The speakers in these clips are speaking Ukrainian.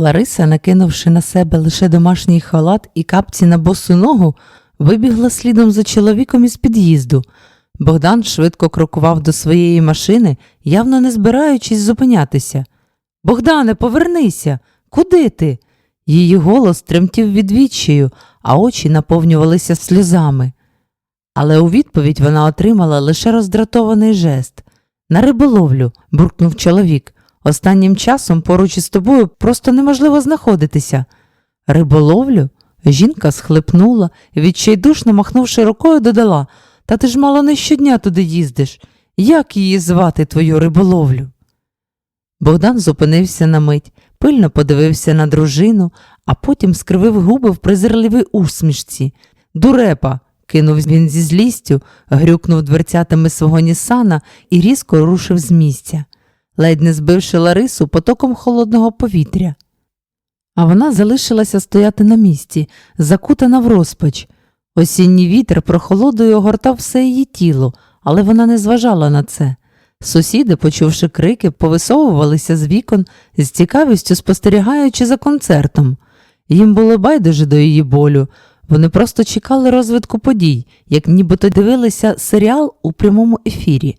Лариса, накинувши на себе лише домашній халат і капці на босу ногу, вибігла слідом за чоловіком із під'їзду. Богдан швидко крокував до своєї машини, явно не збираючись зупинятися. Богдане, повернися! Куди ти? Її голос тремтів від відчаю, а очі наповнювалися сльозами. Але у відповідь вона отримала лише роздратований жест. На риболовлю, буркнув чоловік. Останнім часом поруч із тобою просто неможливо знаходитися. Риболовлю? Жінка схлипнула відчайдушно махнувши рукою, додала Та ти ж мало не щодня туди їздиш. Як її звати твою риболовлю? Богдан зупинився на мить, пильно подивився на дружину, а потім скривив губи в презирливій усмішці. Дурепа. кинув він зі злістю, грюкнув дверцятами свого Нісана і різко рушив з місця, ледь не збивши Ларису потоком холодного повітря. А вона залишилася стояти на місці, закутана в розпач. Осінній вітер прохолодою огортав все її тіло, але вона не зважала на це. Сусіди, почувши крики, повисовувалися з вікон, з цікавістю спостерігаючи за концертом. Їм було байдуже до її болю. Вони просто чекали розвитку подій, як нібито дивилися серіал у прямому ефірі.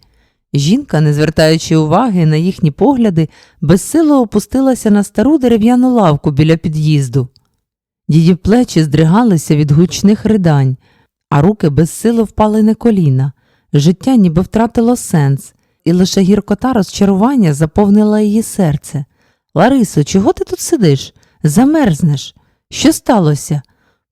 Жінка, не звертаючи уваги на їхні погляди, безсило опустилася на стару дерев'яну лавку біля під'їзду. Її плечі здригалися від гучних ридань, а руки безсило впали на коліна. Життя ніби втратило сенс, і лише гіркота розчарування заповнила її серце. Ларисо, чого ти тут сидиш? Замерзнеш. Що сталося?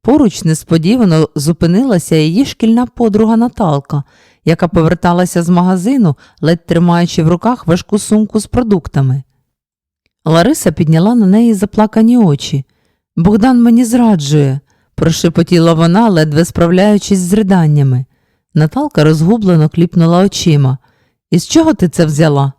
Поруч несподівано зупинилася її шкільна подруга Наталка, яка поверталася з магазину, ледь тримаючи в руках важку сумку з продуктами. Лариса підняла на неї заплакані очі. Богдан мені зраджує, прошепотіла вона, ледве справляючись з риданнями. Наталка розгублено кліпнула очима. Із чого ти це взяла?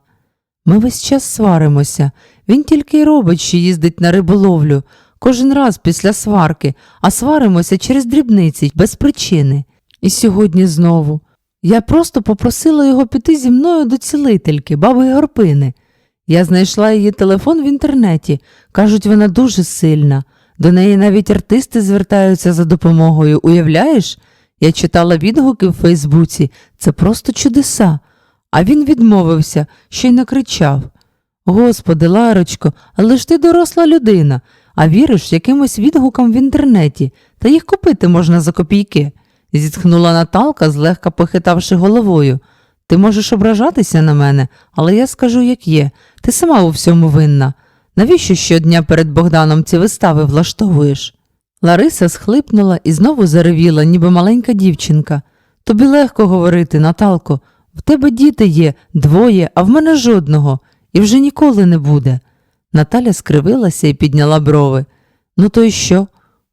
Ми весь час сваримося. Він тільки й робить, що їздить на риболовлю, кожен раз після сварки, а сваримося через дрібниці, без причини. І сьогодні знову. Я просто попросила його піти зі мною до цілительки, баби Горпини. Я знайшла її телефон в інтернеті. Кажуть, вона дуже сильна. До неї навіть артисти звертаються за допомогою. Уявляєш? Я читала відгуки в Фейсбуці. Це просто чудеса. А він відмовився, ще й накричав. Господи, Ларочко, але ж ти доросла людина, а віриш якимось відгукам в інтернеті, та їх купити можна за копійки, зітхнула Наталка, злегка похитавши головою. Ти можеш ображатися на мене, але я скажу, як є. Ти сама у всьому винна. Навіщо щодня перед Богданом ці вистави влаштовуєш? Лариса схлипнула і знову заревіла, ніби маленька дівчинка. Тобі легко говорити, Наталко. В тебе діти є, двоє, а в мене жодного, і вже ніколи не буде. Наталя скривилася і підняла брови. Ну то й що?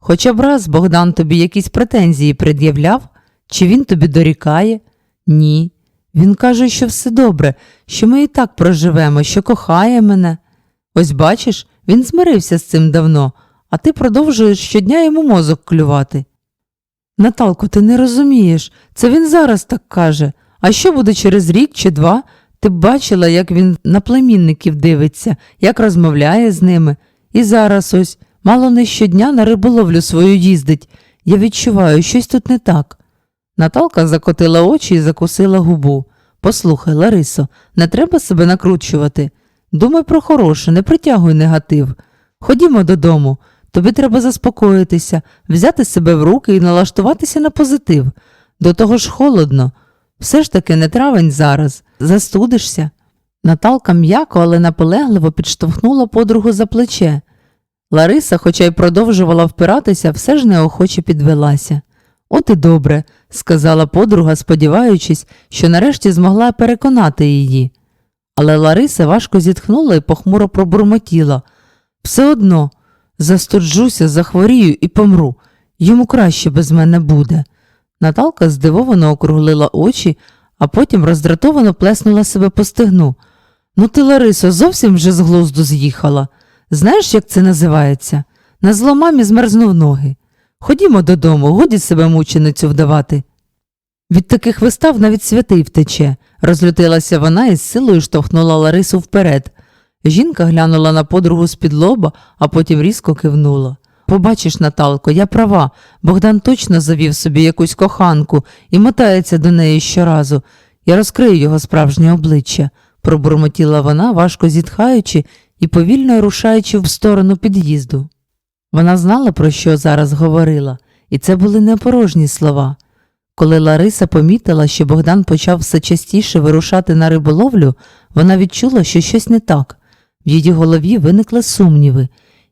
Хоча б раз Богдан тобі якісь претензії пред'являв? Чи він тобі дорікає? Ні. Він каже, що все добре, що ми і так проживемо, що кохає мене. Ось бачиш, він змирився з цим давно, а ти продовжуєш щодня йому мозок клювати. Наталко, ти не розумієш, це він зараз так каже. А що буде через рік чи два? Ти б бачила, як він на племінників дивиться, як розмовляє з ними. І зараз ось, мало не щодня на риболовлю свою їздить. Я відчуваю, щось тут не так. Наталка закотила очі і закусила губу. Послухай, Ларисо, не треба себе накручувати. Думай про хороше, не притягуй негатив. Ходімо додому. Тобі треба заспокоїтися, взяти себе в руки і налаштуватися на позитив. До того ж холодно. Все ж таки не травень зараз, застудишся. Наталка м'яко, але наполегливо підштовхнула подругу за плече. Лариса, хоча й продовжувала впиратися, все ж неохоче підвелася. От і добре, сказала подруга, сподіваючись, що нарешті змогла переконати її. Але Лариса важко зітхнула і похмуро пробурмотіла. Все одно застуджуся, захворію і помру. Йому краще без мене буде. Наталка здивовано округлила очі, а потім роздратовано плеснула себе по стегну. Ну ти, Ларисо, зовсім вже з глузду з'їхала. Знаєш, як це називається? На зломамі змерзнув ноги. Ходімо додому, годі себе мученицю вдавати. Від таких вистав навіть святий втече, розлютилася вона і з силою штовхнула Ларису вперед. Жінка глянула на подругу з-під лоба, а потім різко кивнула. Побачиш, Наталко, я права. Богдан точно завів собі якусь коханку і мотається до неї щоразу. Я розкрию його справжнє обличчя, пробурмотіла вона, важко зітхаючи і повільно рушаючи в сторону під'їзду. Вона знала, про що зараз говорила, і це були не порожні слова. Коли Лариса помітила, що Богдан почав все частіше вирушати на риболовлю, вона відчула, що щось не так. В її голові виникли сумніви,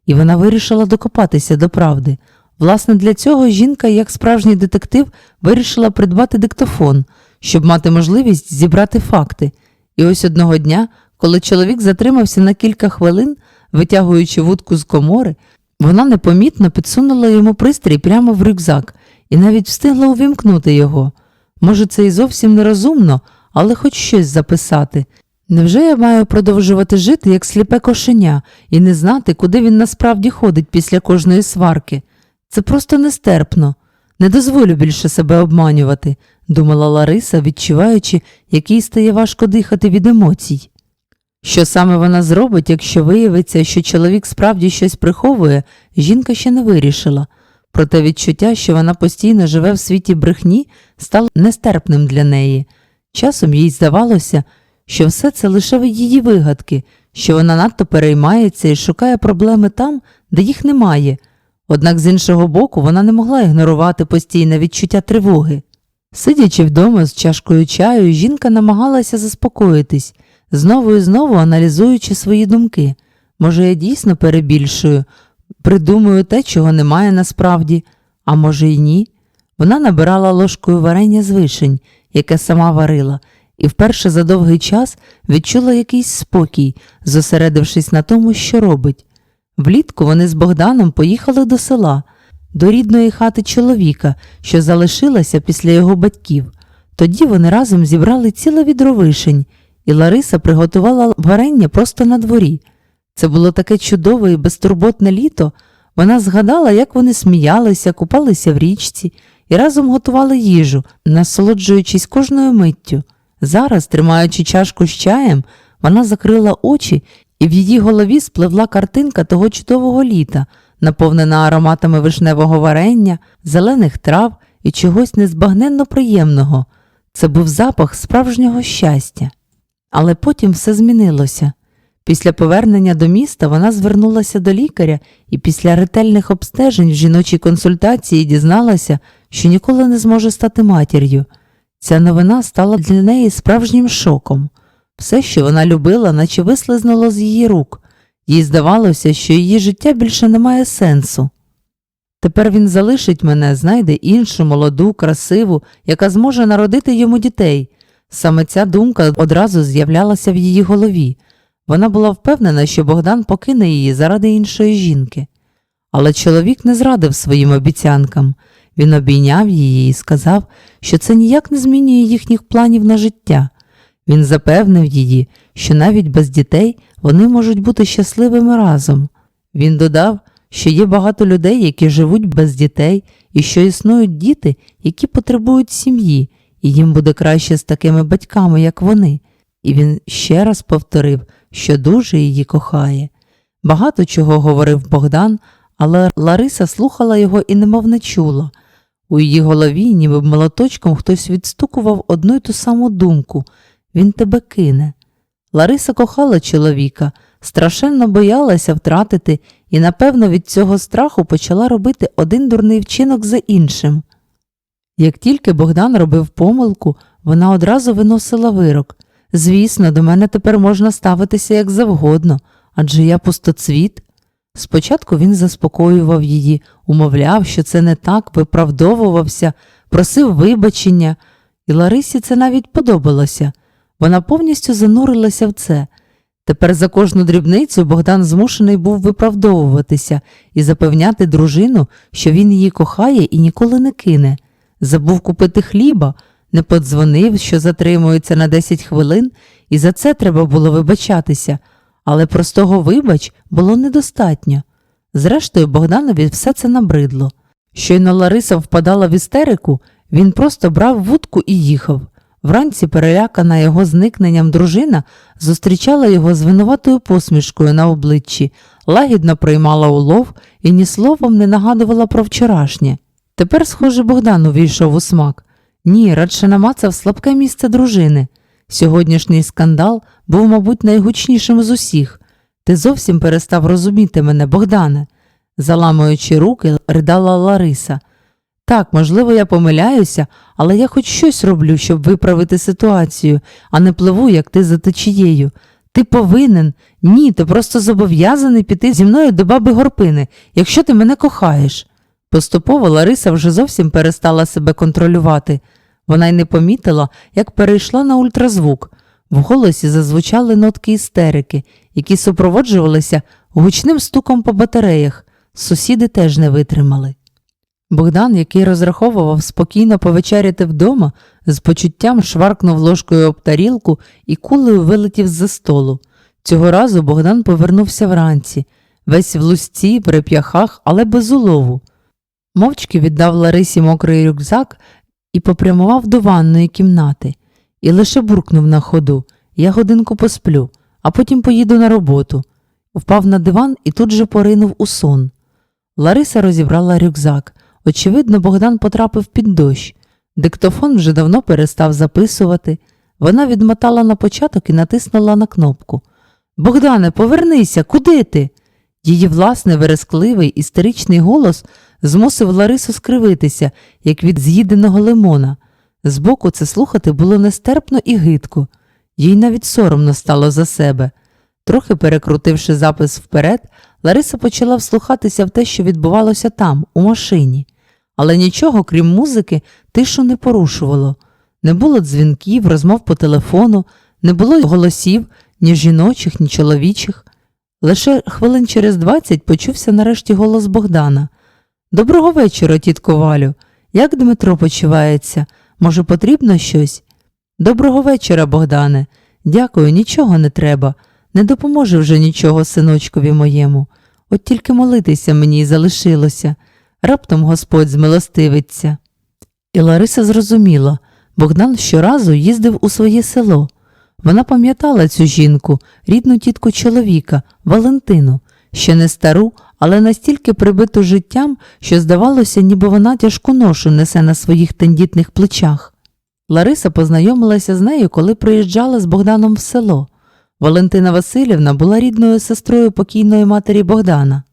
і вона вирішила докопатися до правди. Власне, для цього жінка, як справжній детектив, вирішила придбати диктофон, щоб мати можливість зібрати факти. І ось одного дня, коли чоловік затримався на кілька хвилин, витягуючи вудку з комори, вона непомітно підсунула йому пристрій прямо в рюкзак і навіть встигла увімкнути його. Може, це і зовсім нерозумно, але хоч щось записати. Невже я маю продовжувати жити як сліпе кошеня і не знати, куди він насправді ходить після кожної сварки? Це просто нестерпно. Не дозволю більше себе обманювати, думала Лариса, відчуваючи, як їй стає важко дихати від емоцій. Що саме вона зробить, якщо виявиться, що чоловік справді щось приховує, жінка ще не вирішила. Проте відчуття, що вона постійно живе в світі брехні, стало нестерпним для неї. Часом їй здавалося, що все це лише її вигадки, що вона надто переймається і шукає проблеми там, де їх немає. Однак з іншого боку вона не могла ігнорувати постійне відчуття тривоги. Сидячи вдома з чашкою чаю, жінка намагалася заспокоїтись, знову і знову аналізуючи свої думки. Може, я дійсно перебільшую, придумую те, чого немає насправді, а може й ні. Вона набирала ложкою варення з вишень, яке сама варила, і вперше за довгий час відчула якийсь спокій, зосередившись на тому, що робить. Влітку вони з Богданом поїхали до села, до рідної хати чоловіка, що залишилася після його батьків. Тоді вони разом зібрали ціле відро вишень, і Лариса приготувала варення просто на дворі. Це було таке чудове і безтурботне літо. Вона згадала, як вони сміялися, купалися в річці і разом готували їжу, насолоджуючись кожною миттю. Зараз, тримаючи чашку з чаєм, вона закрила очі, і в її голові спливла картинка того чудового літа, наповнена ароматами вишневого варення, зелених трав і чогось незбагненно приємного. Це був запах справжнього щастя. Але потім все змінилося. Після повернення до міста вона звернулася до лікаря і після ретельних обстежень в жіночій консультації дізналася, що ніколи не зможе стати матір'ю. Ця новина стала для неї справжнім шоком. Все, що вона любила, наче вислизнуло з її рук, їй здавалося, що її життя більше не має сенсу. Тепер він залишить мене, знайде іншу молоду, красиву, яка зможе народити йому дітей. Саме ця думка одразу з'являлася в її голові. Вона була впевнена, що Богдан покине її заради іншої жінки. Але чоловік не зрадив своїм обіцянкам. Він обійняв її і сказав, що це ніяк не змінює їхніх планів на життя. Він запевнив її, що навіть без дітей вони можуть бути щасливими разом. Він додав, що є багато людей, які живуть без дітей, і що існують діти, які потребують сім'ї, і їм буде краще з такими батьками, як вони. І він ще раз повторив, що дуже її кохає. Багато чого говорив Богдан, але Лариса слухала його і немов не чула. У її голові, ніби молоточком, хтось відстукував одну й ту саму думку він тебе кине. Лариса кохала чоловіка, страшенно боялася втратити і, напевно, від цього страху почала робити один дурний вчинок за іншим. Як тільки Богдан робив помилку, вона одразу виносила вирок. Звісно, до мене тепер можна ставитися як завгодно, адже я пустоцвіт. Спочатку він заспокоював її, умовляв, що це не так, виправдовувався, просив вибачення, і Ларисі це навіть подобалося. Вона повністю занурилася в це. Тепер за кожну дрібницю Богдан змушений був виправдовуватися і запевняти дружину, що він її кохає і ніколи не кине. Забув купити хліба, не подзвонив, що затримується на 10 хвилин, і за це треба було вибачатися, але простого вибач було недостатньо. Зрештою, Богданові все це набридло. Щойно Лариса впадала в істерику, він просто брав вудку і їхав. Вранці, перелякана його зникненням дружина, зустрічала його з винуватою посмішкою на обличчі, лагідно приймала улов і ні словом не нагадувала про вчорашнє. Тепер, схоже, Богдан увійшов у смак. Ні, радше намацав слабке місце дружини. Сьогоднішній скандал був, мабуть, найгучнішим з усіх. Ти зовсім перестав розуміти мене, Богдане, заламуючи руки, ридала Лариса. Так, можливо, я помиляюся, але я хоч щось роблю, щоб виправити ситуацію, а не пливу, як ти за течією. Ти повинен, ні, ти просто зобов'язаний піти зі мною до баби Горпини, якщо ти мене кохаєш. Поступово Лариса вже зовсім перестала себе контролювати. Вона й не помітила, як перейшла на ультразвук. В голосі зазвучали нотки істерики, які супроводжувалися гучним стуком по батареях. Сусіди теж не витримали. Богдан, який розраховував спокійно повечеряти вдома, з почуттям шваркнув ложкою об тарілку і кулею вилетів з-за столу. Цього разу Богдан повернувся вранці, весь в лусці, при п'яхах, але без улову. Мовчки віддав Ларисі мокрий рюкзак і попрямував до ванної кімнати, і лише буркнув на ходу Я годинку посплю, а потім поїду на роботу. Впав на диван і тут же поринув у сон. Лариса розібрала рюкзак. Очевидно, Богдан потрапив під дощ. Диктофон вже давно перестав записувати. Вона відмотала на початок і натиснула на кнопку. Богдане, повернися, куди ти? Її власний верескливий істеричний голос змусив Ларису скривитися, як від з'їденого лимона. Збоку це слухати було нестерпно і гидко, їй навіть соромно стало за себе. Трохи перекрутивши запис вперед, Лариса почала вслухатися в те, що відбувалося там, у машині. Але нічого, крім музики, тишу не порушувало. Не було дзвінків, розмов по телефону, не було голосів ні жіночих, ні чоловічих. Лише хвилин через двадцять почувся нарешті голос Богдана. Доброго вечора, тітко Валю. Як Дмитро почувається? Може, потрібно щось? Доброго вечора, Богдане. Дякую, нічого не треба. Не допоможе вже нічого синочкові моєму. От тільки молитися мені й залишилося. Раптом Господь змилостивиться. І Лариса зрозуміла, Богдан щоразу їздив у своє село. Вона пам'ятала цю жінку, рідну тітку чоловіка, Валентину, ще не стару, але настільки прибиту життям, що здавалося, ніби вона тяжку ношу несе на своїх тендітних плечах. Лариса познайомилася з нею, коли приїжджала з Богданом в село. Валентина Васильівна була рідною сестрою покійної матері Богдана.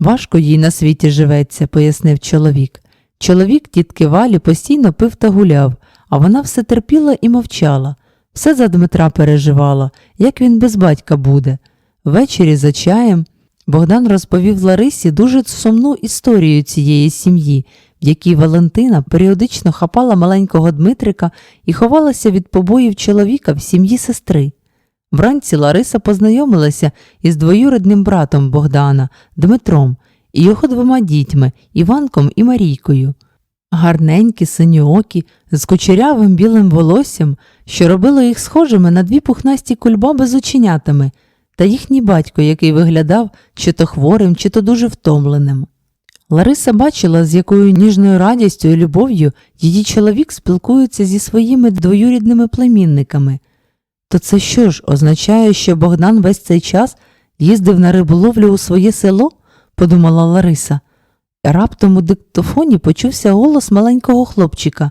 Важко їй на світі живеться, пояснив чоловік. Чоловік тітки Валі постійно пив та гуляв, а вона все терпіла і мовчала. Все за Дмитра переживала, як він без батька буде. Ввечері за чаєм Богдан розповів Ларисі дуже сумну історію цієї сім'ї, в якій Валентина періодично хапала маленького Дмитрика і ховалася від побоїв чоловіка в сім'ї сестри. Вранці Лариса познайомилася із двоюрідним братом Богдана Дмитром і його двома дітьми Іванком і Марійкою. Гарненькі, синьоокі, з кучерявим білим волоссям, що робило їх схожими на дві пухнасті кульбаби з оченятами, та їхній батько, який виглядав чи то хворим, чи то дуже втомленим. Лариса бачила, з якою ніжною радістю і любов'ю її чоловік спілкується зі своїми двоюрідними племінниками. То це що ж, означає, що Богдан весь цей час їздив на риболовлю у своє село? подумала Лариса. Раптом у диктофоні почувся голос маленького хлопчика.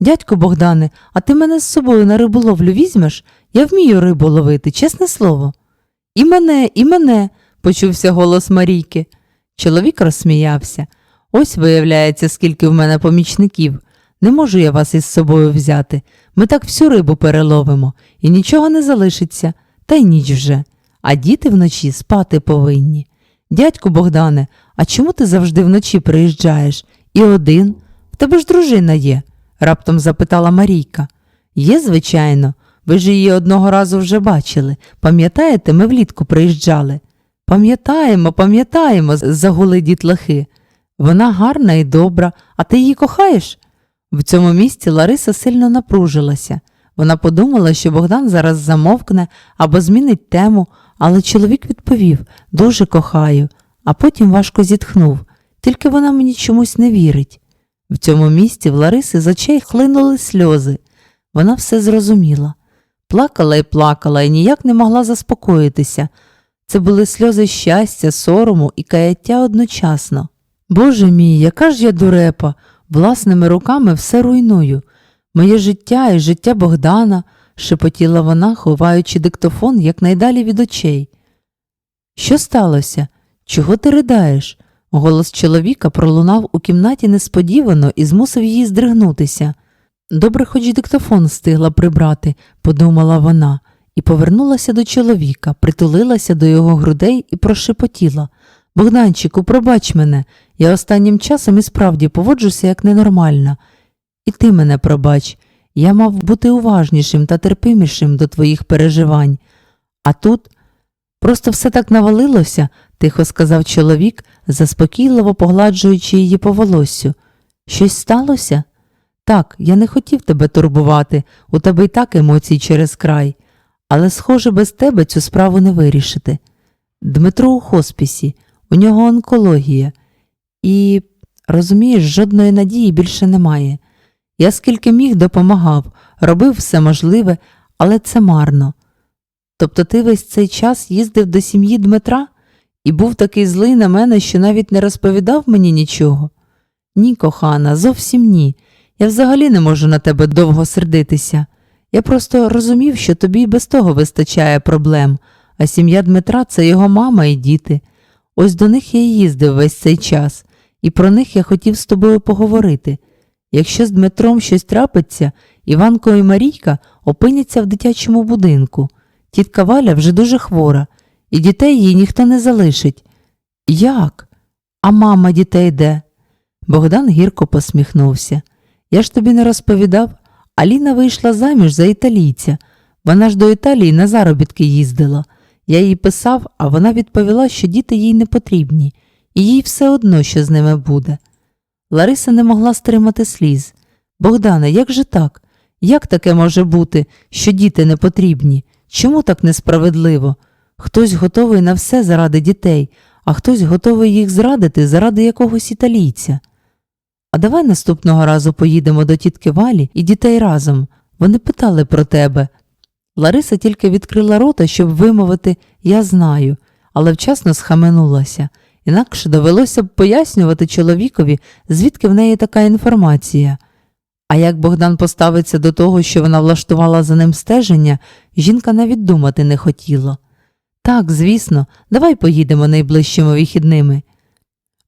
Дядько Богдане, а ти мене з собою на риболовлю візьмеш? Я вмію рибу ловити, чесне слово. І мене, і мене, почувся голос Марійки. Чоловік розсміявся. Ось виявляється, скільки в мене помічників. Не можу я вас із собою взяти. Ми так всю рибу переловимо, і нічого не залишиться, та й ніч вже. А діти вночі спати повинні. Дядьку Богдане, а чому ти завжди вночі приїжджаєш? І один? В тебе ж дружина є? раптом запитала Марійка. Є, звичайно, ви ж її одного разу вже бачили. Пам'ятаєте, ми влітку приїжджали? Пам'ятаємо, пам'ятаємо, загули дітлахи. Вона гарна і добра, а ти її кохаєш? В цьому місці Лариса сильно напружилася. Вона подумала, що Богдан зараз замовкне або змінить тему, але чоловік відповів дуже кохаю, а потім важко зітхнув, тільки вона мені чомусь не вірить. В цьому місці в Лариси з очей хлинули сльози. Вона все зрозуміла. Плакала і плакала і ніяк не могла заспокоїтися. Це були сльози щастя, сорому і каяття одночасно. Боже мій, яка ж я дурепа, власними руками все руйную. Моє життя і життя Богдана, шепотіла вона, ховаючи диктофон якнайдалі від очей. Що сталося? Чого ти ридаєш? Голос чоловіка пролунав у кімнаті несподівано і змусив її здригнутися. Добре, хоч диктофон встигла прибрати, подумала вона, і повернулася до чоловіка, притулилася до його грудей і прошепотіла. Богданчику, пробач мене, я останнім часом і справді поводжуся як ненормальна. І ти мене пробач, я мав бути уважнішим та терпимішим до твоїх переживань. А тут просто все так навалилося, тихо сказав чоловік, заспокійливо погладжуючи її по волоссю. Щось сталося? Так, я не хотів тебе турбувати, у тебе й так емоцій через край, але, схоже, без тебе цю справу не вирішити. Дмитро у хоспісі, у нього онкологія, і, розумієш, жодної надії більше немає. Я скільки міг допомагав, робив все можливе, але це марно. Тобто ти весь цей час їздив до сім'ї Дмитра і був такий злий на мене, що навіть не розповідав мені нічого? Ні, кохана, зовсім ні. Я взагалі не можу на тебе довго сердитися. Я просто розумів, що тобі й без того вистачає проблем, а сім'я Дмитра це його мама і діти. Ось до них я й їздив весь цей час, і про них я хотів з тобою поговорити. Якщо з Дмитром щось трапиться, Іванко і Марійка опиняться в дитячому будинку. Тітка Валя вже дуже хвора, і дітей їй ніхто не залишить. Як? А мама дітей де? Богдан гірко посміхнувся. Я ж тобі не розповідав, Аліна вийшла заміж за італійця. Вона ж до Італії на заробітки їздила. Я їй писав, а вона відповіла, що діти їй не потрібні, і їй все одно, що з ними буде. Лариса не могла стримати сліз. Богдане, як же так? Як таке може бути, що діти не потрібні? Чому так несправедливо? Хтось готовий на все заради дітей, а хтось готовий їх зрадити заради якогось італійця. А давай наступного разу поїдемо до тітки Валі і дітей разом. Вони питали про тебе. Лариса тільки відкрила рота, щоб вимовити Я знаю, але вчасно схаменулася. Інакше довелося б пояснювати чоловікові, звідки в неї така інформація. А як Богдан поставиться до того, що вона влаштувала за ним стеження, жінка навіть думати не хотіла. Так, звісно, давай поїдемо найближчими вихідними.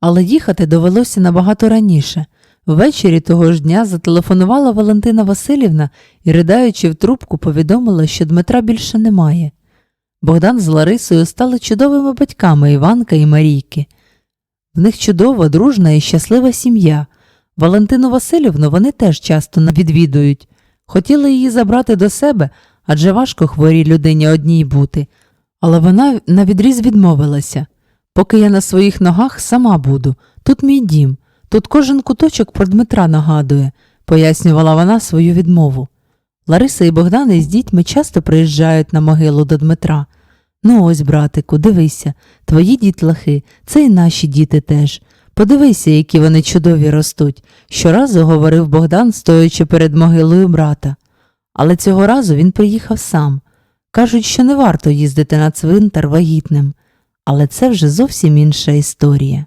Але їхати довелося набагато раніше. Ввечері того ж дня зателефонувала Валентина Васильівна і, ridaючи в трубку, повідомила, що Дмитра більше немає. Богдан з Ларисою стали чудовими батьками Іванка і Марійки. В них чудова, дружна і щаслива сім'я. Валентину Васильівну вони теж часто відвідують. Хотіли її забрати до себе, адже важко хворій людині одній бути. Але вона навідріз відмовилася. Поки я на своїх ногах сама буду, тут мій дім, тут кожен куточок про Дмитра нагадує, пояснювала вона свою відмову. Лариса і Богдан із дітьми часто приїжджають на могилу до Дмитра. Ну ось, братику, дивися, твої дітлахи, це і наші діти теж. Подивися, які вони чудові ростуть, щоразу говорив Богдан, стоячи перед могилою брата. Але цього разу він приїхав сам. Кажуть, що не варто їздити на цвинтар вагітним, але це вже зовсім інша історія.